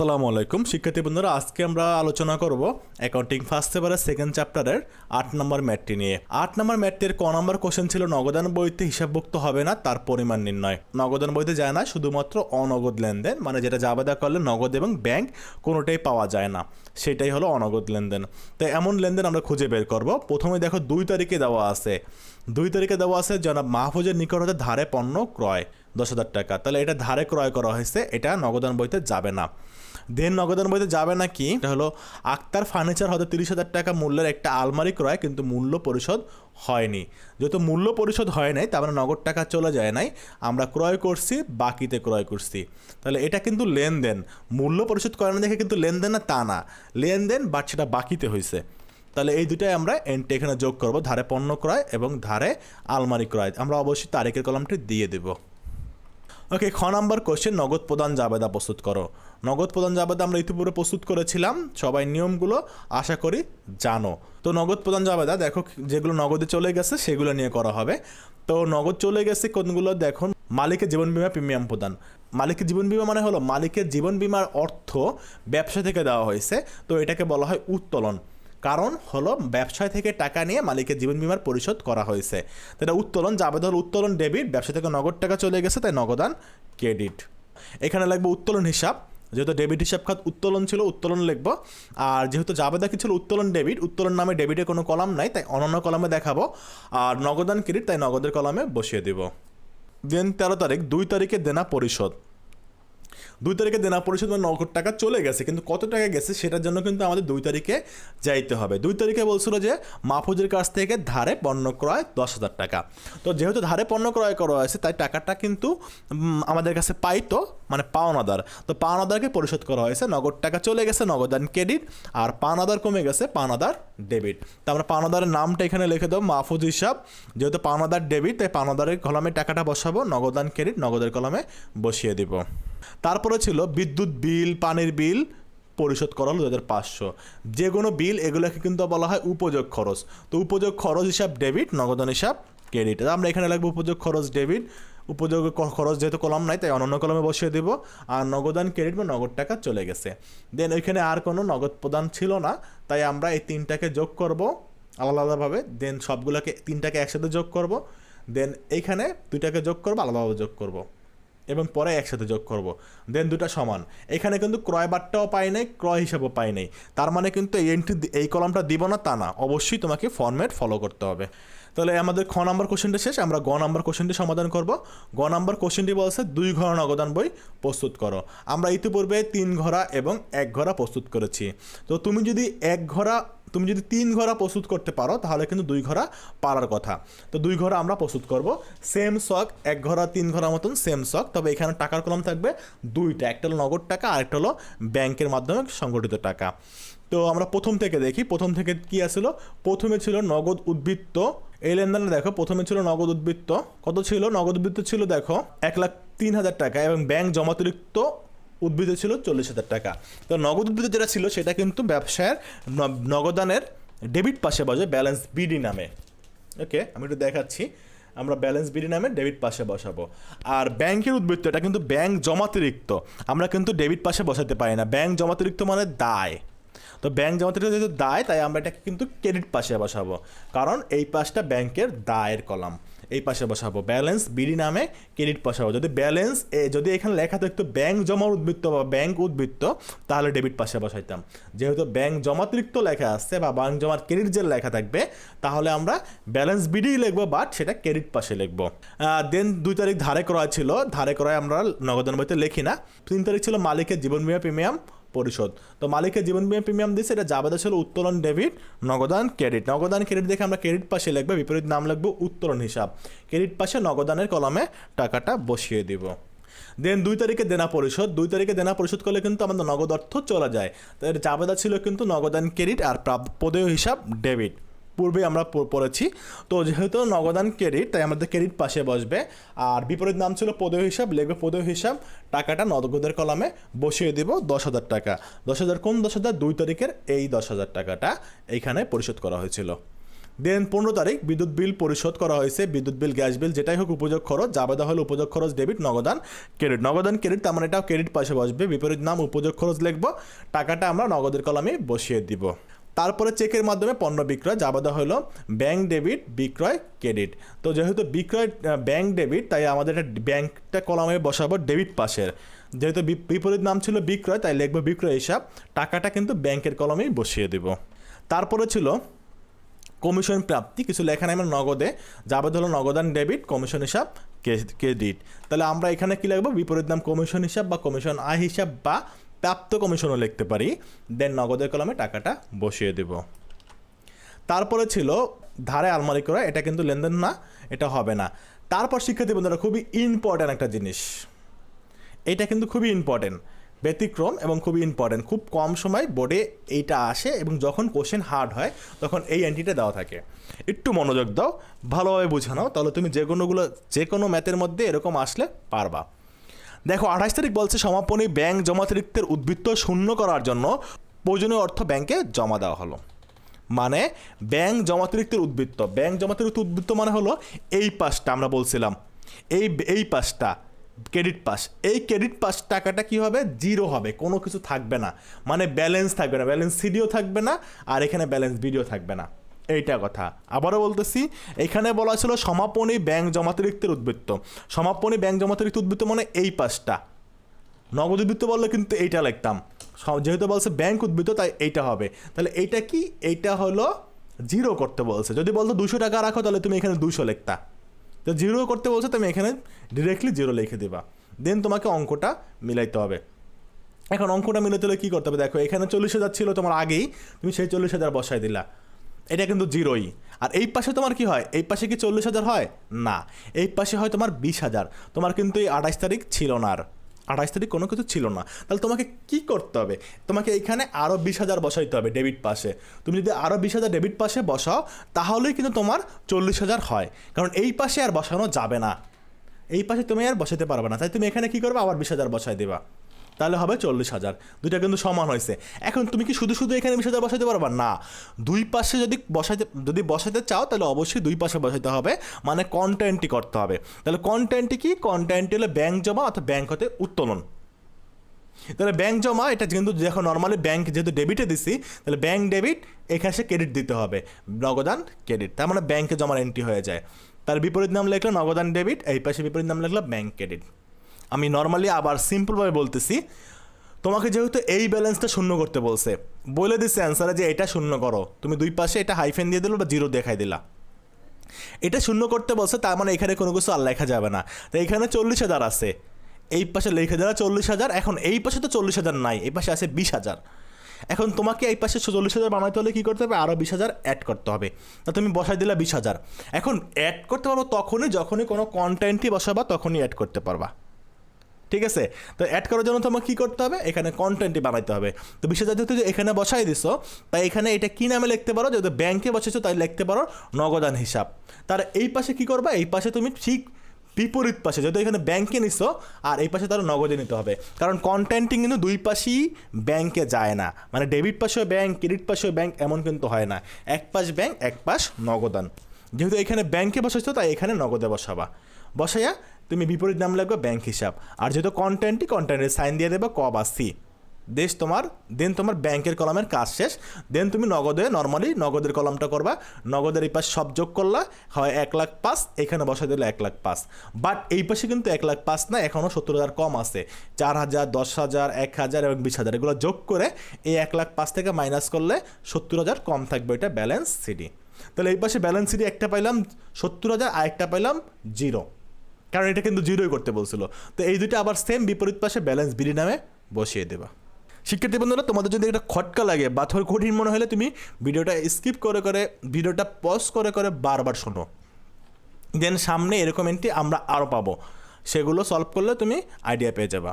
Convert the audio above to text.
আসসালামু আলাইকুম। শিক্ষার্থী বন্ধুরা, আজকে আমরা আলোচনা করব অ্যাকাউন্টিং ফার্স্ট সেবারের সেকেন্ড চ্যাপ্টারের আট নম্বর ম্যাটটি নিয়ে। আট নম্বর ম্যাটটির ক নম্বর কোশ্চেন ছিল নগদান বইতে হিসাবভুক্ত হবে না, তার পরিমাণ নির্ণয়। নগদান বইতে যায় না, শুধুমাত্র অনগদ লেনদেন মানে যেটা জাবেদা করলে নগদ এবং ব্যাংক কোনোটাই পাওয়া যায় না, সেটাই হলো অনগদ লেনদেন। তো এমন লেনদেন আমরা খুঁজে বের করব। প্রথমে দেখো, দুই তারিখে দেওয়া আছে। দুই তারিখে দেওয়া আছে, জনাব মাহফুজের নিকট হতে ধারে পণ্য ক্রয়, দশ হাজার টাকা। তাহলে এটা ধারে ক্রয় করা হয়েছে, এটা নগদান বইতে যাবে না। দেন নগদের বইতে যাবে না কি এটা হলো আক্তার ফার্নিচার হয়তো তিরিশ হাজার টাকা মূল্যের একটা আলমারি ক্রয়, কিন্তু মূল্য পরিশোধ হয়নি। যেহেতু মূল্য পরিশোধ হয় নাই, তার মানে নগদ টাকা চলে যায় নাই, আমরা ক্রয় করছি, বাকিতে ক্রয় করছি। তাহলে এটা কিন্তু লেনদেন। মূল্য পরিশোধ করে না দেখে কিন্তু লেনদেন না, তা না। লেনদেন বাট সেটা বাকিতে হয়েছে তাহলে এই দুটাই আমরা এন্টে এখানে যোগ করব, ধারে পণ্য ক্রয় এবং ধারে আলমারি ক্রয়। আমরা অবশ্যই তারিখের কলমটি দিয়ে দেবো। ওকে খ নাম্বার কোশ্চেন নগদ প্রদান জাবেদা প্রস্তুত করো। নগদ প্রদান জাবেদা আমরা ইতিপূর্বে প্রস্তুত করেছিলাম, সবাই নিয়মগুলো আশা করি জানো। তো নগদ প্রদান জাবেদা, দেখো যেগুলো নগদে চলে গেছে, সেগুলো নিয়ে করা হবে। তো নগদ চলে গেছে কোনগুলো? দেখুন মালিকের জীবন বিমা প্রিমিয়াম প্রদান। মালিকের জীবন বিমা মানে হলো, মালিকের জীবন বিমার অর্থ ব্যবসা থেকে দেওয়া হয়েছে। তো এটাকে বলা হয় উত্তোলন। কারণ হলো ব্যবসায় থেকে টাকা নিয়ে মালিকের জীবন বিমার পরিশোধ করা হয়েছে। তাহলে উত্তোলন যাবে ধর উত্তোলন ডেবিট, ব্যবসা থেকে নগদ টাকা চলে গেছে, তাই নগদান ক্রেডিট। এখানে লাগবে উত্তোলন হিসাব। যেহেতু ডেবিট হিসাব খাত উত্তোলন ছিল, উত্তোলন লিখব। আর যেহেতু জাবেদা কি ছিল, উত্তোলন ডেবিট, উত্তোলন নামে ডেবিটে কোনো কলাম নাই, তাই অনন্য কলামে দেখাবো। আর নগদান ক্রেডিট, তাই নগদের কলামে বসিয়ে দিব। দেন তেরো তারিখ, দুই তারিখে দেনা পরিশোধ। দুই তারিখে দেনা পরিশোধ মানে নগদ টাকা চলে গেছে, কিন্তু কত টাকা গেছে সেটার জন্য কিন্তু আমাদের দুই তারিখে যাইতে হবে। দুই তারিখে বলছিল যে মাহফুজের কাছ থেকে ধারে পণ্য ক্রয় দশ হাজার টাকা। তো যেহেতু ধারে পণ্য ক্রয় করা হয়েছে, তাই টাকাটা কিন্তু আমাদের কাছে পাইতো মানে পাওনাদার। তো পাওনাদারকে পরিশোধ করা হয়েছে, নগদ টাকা চলে গেছে নগদান ক্রেডিট আর পাওনাদার কমে গেছে, পাওনাদার ডেবিট তো আমরা পাওনাদারের নামটা এখানে লিখে দেবো, মাহফুজ হিসাব। যেহেতু পাওনাদার ডেবিট তাই পাওনাদারের কলমে টাকাটা বসাবো নগদান ক্রেডিট নগদের কলমে বসিয়ে দিব। তারপরে ছিল বিদ্যুৎ বিল, পানির বিল পরিশোধ করা হলো দু হাজার পাঁচশো। যে কোনো বিল, এগুলোকে কিন্তু বলা হয় উপযোগ খরচ। তো উপযোগ খরচ হিসাব ডেবিট নগদন হিসাব, ক্রেডিট। আমরা এখানে লাগবো উপযোগ খরচ ডেবিট। উপযোগ খরচ যেহেতু কলম নাই, তাই অনন্য কলমে বসিয়ে দেব। আর নগদান ক্রেডিট বা নগদ টাকা চলে গেছে। দেন ওইখানে আর কোনো নগদ প্রদান ছিল না, তাই আমরা এই তিনটাকে যোগ করব আলাদা আলাদাভাবে। দেন সবগুলোকে তিনটাকে একসাথে যোগ করব। দেন এইখানে দুইটাকে যোগ করব, আলাদাভাবে যোগ করব। এবং পরে একসাথে যোগ করব। দেন দুটা সমান। এখানে কিন্তু ক্রয় বারটাও পাই নাই, ক্রয় হিসাবও পাই নাই। তার মানে কিন্তু এই এন্ট্রি এই কলামটা দিব না, তা না। অবশ্যই তোমাকে ফর্মেট ফলো করতে হবে। তাহলে আমাদের খ নাম্বার কোশ্চেনটা শেষ। আমরা গ নাম্বার কোশ্চেনটি সমাধান করব। গ নাম্বার কোশ্চেনটি বলছে, দুই ঘর নগদান বই প্রস্তুত করো। আমরা ইতিপূর্বে তিন ঘোড়া এবং এক ঘোড়া প্রস্তুত করেছি। তো তুমি যদি এক ঘোড়া তুমি যদি তিন ঘোড়া প্রস্তুত করতে পারো, তাহলে কিন্তু দুই ঘোড়া পারার কথা। তো দুই ঘোড়া আমরা প্রস্তুত করব। সেম শখ এক ঘোড়া, তিন ঘোড়া মতন সেম শখ তবে এখানে টাকার কলম থাকবে দুইটা। একটা হলো নগদ টাকা, আরেকটা হলো ব্যাংকের মাধ্যমে সংগঠিত টাকা। তো আমরা প্রথম থেকে দেখি, প্রথম থেকে কি আসছিল প্রথমে ছিল নগদ উদ্বৃত্ত। এই লেনদেনে দেখো, প্রথমে ছিল নগদ উদ্বৃত্ত। কত ছিল? নগদ উদ্বৃত্ত ছিল দেখো, এক লাখ তিন হাজার টাকা এবং ব্যাংক জমাতিরিক্ত উদ্ভিদে ছিল চল্লিশ হাজার টাকা। তো নগদ উদ্ভিদ যেটা ছিল, সেটা কিন্তু ব্যবসায়ের নগদানের ডেবিট পাশে বসে ব্যালেন্স বিডি নামে। ওকে আমি একটু দেখাচ্ছি। আমরা ব্যালেন্স বিডি নামে ডেবিট পাশে বসাবো। আর ব্যাংকের উদ্বৃত্ত, এটা কিন্তু ব্যাংক জমাতিরিক্ত। আমরা কিন্তু ডেবিট পাশে বসাতে পারি না। ব্যাংক জমাতিরিক্ত মানে দায়। তো ব্যাংক জমাতিরিক্ত যেহেতু দায়, তাই আমরা এটাকে কিন্তু ক্রেডিট পাশে বসাবো। কারণ এই পাশটা ব্যাংকের দায়ের কলাম। এই পাশে বসাবো। ব্যালেন্স, বিডি নামে ক্রেডিট বসাবো। যদি ব্যালেন্স যদি এখানে লেখা থাকতো ব্যাংক জমার উদ্বৃত্ত বা ব্যাংক উদ্বৃত্ত, তাহলে ডেবিট পাশে বসাইতাম। যেহেতু ব্যাংক জমাতিরিক্ত লেখা আসছে বা ব্যাংক জমার ক্রেডিট যে লেখা থাকবে, তাহলে আমরা ব্যালেন্স, বিডি লিখব, বাট সেটা ক্রেডিট পাশে লিখব। দেন দুই তারিখ ধারে ক্রয় ছিল। ধারে ক্রয় আমরা নগদান বইতে লিখি না। তিন তারিখ ছিল মালিকের জীবন বিমা প্রিমিয়াম। পরিশোধ। তো মালিকের জীবন বিমা প্রিমিয়াম দিয়েছে এটা জাবেদা ছিল উত্তোলন ডেবিট নগদান ক্রেডিট নগদান ক্রেডিট দেখে আমরা ক্রেডিট পাশে লিখবে, বিপরীত নাম লিখব, উত্তোলন হিসাব। ক্রেডিট পাশে নগদানের কলমে টাকাটা বসিয়ে দিব। দেন দুই তারিখে দেনা পরিশোধ। দুই তারিখে দেনা পরিশোধ করলে কিন্তু আমাদের নগদ অর্থ চলে যায়। তো এর ছিল কিন্তু নগদান ক্রেডিট আর প্রাপ- পদেয় হিসাব ডেবিট পূর্বে আমরা পড়েছি। তো যেহেতু নগদান ক্রেডিট, তাই আমাদের ক্রেডিট পাশে বসবে। আর বিপরীত নাম ছিল পদেয় হিসাব, লিখবে পদেয় হিসাব। টাকাটা নগদের কলামে বসিয়ে দিব দশ হাজার টাকা। দশ হাজার কোন দশ হাজার? দুই তারিখের এই দশ হাজার টাকাটা এইখানে পরিশোধ করা হয়েছিল। দেন পনেরো তারিখ বিদ্যুৎ বিল পরিশোধ করা হয়েছে। বিদ্যুৎ বিল, গ্যাস বিল, যেটাই হোক উপযোগ খরচ যাবেদা হলো উপযোগ খরচ, ডেবিট, নগদান ক্রেডিট। নগদান ক্রেডিট, তার মানে এটাও ক্রেডিট পাশে বসবে। বিপরীত নাম উপযোগ খরচ লিখব। টাকাটা আমরা নগদের কলমে বসিয়ে দিব। তারপরে চেকের মাধ্যমে পণ্য বিক্রয় যাবাদা হলো ব্যাংক ডেবিট, বিক্রয়, ক্রেডিট। তো যেহেতু বিক্রয় ব্যাংক ডেবিট, তাই আমাদের এটা ব্যাংকটা কলমে বসাবো ডেবিট পাশের। যেহেতু বিপরীত নাম ছিল বিক্রয়, তাই লিখব বিক্রয় হিসাব। টাকাটা কিন্তু ব্যাংকের কলমেই বসিয়ে দেব। তারপরে ছিল কমিশন প্রাপ্তি, কিছু লেখা নেই নগদে। যাবে হলো নগদান ডেবিট, কমিশন হিসাব ক্রেডিট। তাহলে আমরা এখানে কি লিখব? বিপরীত নাম কমিশন হিসাব বা কমিশন আয় হিসাব বা প্রাপ্ত কমিশনও লিখতে পারি দেন নগদের কলমে টাকাটা বসিয়ে দেব। তারপরে ছিল ধারে আলমারি করা, এটা কিন্তু লেনদেন না, এটা হবে না। তারপর শিক্ষার্থী বন্ধুরা, খুবই ইম্পর্ট্যান্ট একটা জিনিস। এটা কিন্তু খুবই ইম্পর্টেন্ট ব্যতিক্রম এবং খুবই ইম্পর্টেন্ট খুব কম সময় বোর্ডে এইটা আসে এবং যখন কোশ্চেন হার্ড হয়, তখন এই অ্যান্টিটা দেওয়া থাকে। একটু মনোযোগ দাও, ভালোভাবে বুঝে নাও, তাহলে তুমি যে কোনোগুলো যে কোনো ম্যাথের মধ্যে এরকম আসলে পারবা। দেখো, আঠাশ তারিখ বলছে সমাপনী ব্যাংক জমাতিরিক্তের উদ্বৃত্ত শূন্য করার জন্য প্রয়োজনীয় অর্থ ব্যাংকে জমা দেওয়া হলো। মানে ব্যাংক জমাতিরিক্তের উদ্বৃত্ত। ব্যাংক জমাতিরিক্ত উদ্বৃত্ত মানে হলো এই পাশটা আমরা বলছিলাম। এই এই পাশটা, ক্রেডিট পাস এই ক্রেডিট পাস টাকাটা কি হবে? জিরো হবে, কোনো কিছু থাকবে না। মানে ব্যালেন্স থাকবে না। ব্যালেন্স সিডিও থাকবে না, আর এখানে ব্যালেন্স ভিডিও থাকবে না। এইটা কথা। আবারও বলতেছি, এখানে বলা ছিল সমাপনী ব্যাংক জমাতিরিক্তের উদ্বৃত্ত। সমাপনী ব্যাংক জমাতিরিক্ত উদ্বৃত্ত মানে এই পাশটা নগদ উদ্বৃত্ত বললে কিন্তু এইটা লিখতাম। যেহেতু বলছে ব্যাংক উদ্বৃত্ত, তাই এইটা হবে। তাহলে এইটা কি? এইটা হলো জিরো করতে বলছে। যদি বলতো দুশো টাকা রাখো, তাহলে তুমি এখানে দুশো লিখতা। তো জিরো করতে বলছে, তুমি এখানে ডিরেক্টলি জিরো লিখে দিবা। দেন তোমাকে অঙ্কটা মিলাইতে হবে। এখন অঙ্কটা মিলাতে হলে কী করতে হবে? দেখো, এখানে চল্লিশ হাজার ছিল তোমার আগেই, তুমি সেই চল্লিশ হাজার বসাই দিলা। এটা কিন্তু জিরোই। আর এই পাশে তোমার কি হয়? এই পাশে কি চল্লিশ হাজার হয়? না। এই পাশে হয় তোমার বিশ হাজার। তোমার কিন্তু এই আঠাশ তারিখ ছিল না আর। আঠাশ তারিখ কোনো কিছু ছিল না। তাহলে তোমাকে কি করতে হবে? তোমাকে এইখানে আরও বিশ হাজার বসাইতে হবে ডেবিট পাশে। তুমি যদি আরও বিশ হাজার ডেবিট পাশে বসাও, তাহলেই কিন্তু তোমার চল্লিশ হাজার হয়। কারণ এই পাশে আর বসানো যাবে না। এই পাশে তুমি আর বসাতে পারবে না। তাই তুমি এখানে কি করবে? আবার বিশ হাজার বসাই দেবা। তাহলে হবে চল্লিশ হাজার। দুইটা কিন্তু সমান হয়েছে। এখন তুমি কি শুধু শুধু এখানে বিশ হাজার বসাইতে পারবা? না। দুই পাশে যদি বসাইতে যদি বসাইতে চাও, তাহলে অবশ্যই দুই পাশে বসাইতে হবে। মানে কন্টেন্টই করতে হবে। তাহলে কন্টেন্টটি কি? কন্টেন্টটি হলো ব্যাংক জমা অর্থাৎ ব্যাংক হতে উত্তোলন। তাহলে ব্যাংক জমা, এটা কিন্তু দেখো নর্মালি ব্যাংক যেহেতু ডেবিটে দিছি, তাহলে ব্যাংক ডেবিট এখানে সে ক্রেডিট দিতে হবে। নগদান ক্রেডিট তার মানে ব্যাংকে জমার এন্ট্রি হয়ে যায়। তার বিপরীত নাম লিখলো নগদান ডেবিট এই পাশে বিপরীত নাম লিখলো ব্যাংক ক্রেডিট আমি নর্মালি আবার সিম্পলভাবে বলতেছি। তোমাকে যেহেতু এই ব্যালেন্সটা শূন্য করতে বলছে, বলে দিচ্ছে অ্যান্সারে যে এটা শূন্য করো। তুমি দুই পাশে এটা হাইফেন দিয়ে দিলো বা জিরো দেখাই দিলা। এটা শূন্য করতে বলছে, তার মানে এখানে কোনো কিছু আর লেখা যাবে না। তো এখানে চল্লিশ হাজার আছে। এই পাশে লেখা দেওয়া চল্লিশ হাজার, এখন এই পাশে তো চল্লিশ হাজার নাই, এই পাশে আছে বিশ হাজার। এখন তোমাকে এই পাশে চল্লিশ হাজার বানাইতে হলে কী করতে হবে? আরও বিশ হাজার অ্যাড করতে হবে। তা তুমি বসাই দিলা বিশ হাজার। এখন অ্যাড করতে পারব তখনই, যখনই কোনো কন্টেন্টই বসাবা, তখনই অ্যাড করতে পারবা। ঠিক আছে? তো অ্যাড করার জন্য তোমাকে কী করতে হবে? এখানে কন্টেন্টই বানাইতে হবে। তো বিশেষ যে এখানে বসাই দিছো, তাই এখানে এটা কী নামে লিখতে পারো? যেহেতু ব্যাংকে বসেছো, তাই লিখতে পারো, নগদান হিসাব। তার এই পাশে কী করবা? এই পাশে তুমি ঠিক বিপরীত পাশে, যেহেতু এখানে ব্যাংকে নিছো, আর এই পাশে তার নগদে নিতে হবে। কারণ কন্টেন্টিং কিন্তু দুই পাশেই ব্যাংকে যায় না। মানে ডেবিট পাশেও ব্যাংক ক্রেডিট পাশেও ব্যাংক এমন কিন্তু হয় না। এক পাশ ব্যাংক এক পাশ নগদান। যেহেতু এখানে ব্যাংকে বসাইছো, তাই এখানে নগদে বসাবা। বসাইয়া তুমি বিপরীত নাম লাগবে ব্যাংক হিসাব। আর যেহেতু কন্টেন্টই কন্টেন্টের সাইন দিয়ে দেবে ক বা সি দেশ তোমার দেন তোমার ব্যাংকের কলমের কাজ শেষ। দেন তুমি নগদে নর্মালি নগদের কলমটা করবা। নগদের এই পাশ সব যোগ করলা, হয় এক লাখ পাঁচ, এখানে বসাই দিলে এক লাখ পাঁচ। বাট এই পাশে কিন্তু এক লাখ পাঁচ না এখনও সত্তর হাজার কম আছে। চার হাজার, দশ হাজার, এক হাজার এবং বিশ হাজার, এগুলো যোগ করে এই এক লাখ পাঁচ থেকে মাইনাস করলে সত্তর হাজার কম থাকবে এটা ব্যালেন্স সিডি তাহলে এই পাশে ব্যালেন্স সিডি একটা পাইলাম, সত্তর হাজার, আরেকটা পাইলাম জিরো কারণ এটা কিন্তু জিরোই করতে বলছিল। তো এই দুটো আবার সেম বিপরীত পাশে ব্যালেন্স বিডি নামে বসিয়ে দেবা। শিক্ষার্থী বন্ধুরা, তোমাদের যদি একটা খটকা লাগে বা থর কঠিন মনে হলে তুমি ভিডিওটা স্কিপ করে করে, ভিডিওটা পজ করে করে বারবার শোনো। দেন সামনে এরকম এন্ট্রি আমরা আরও পাবো। সেগুলো সলভ করলে তুমি আইডিয়া পেয়ে যাবা।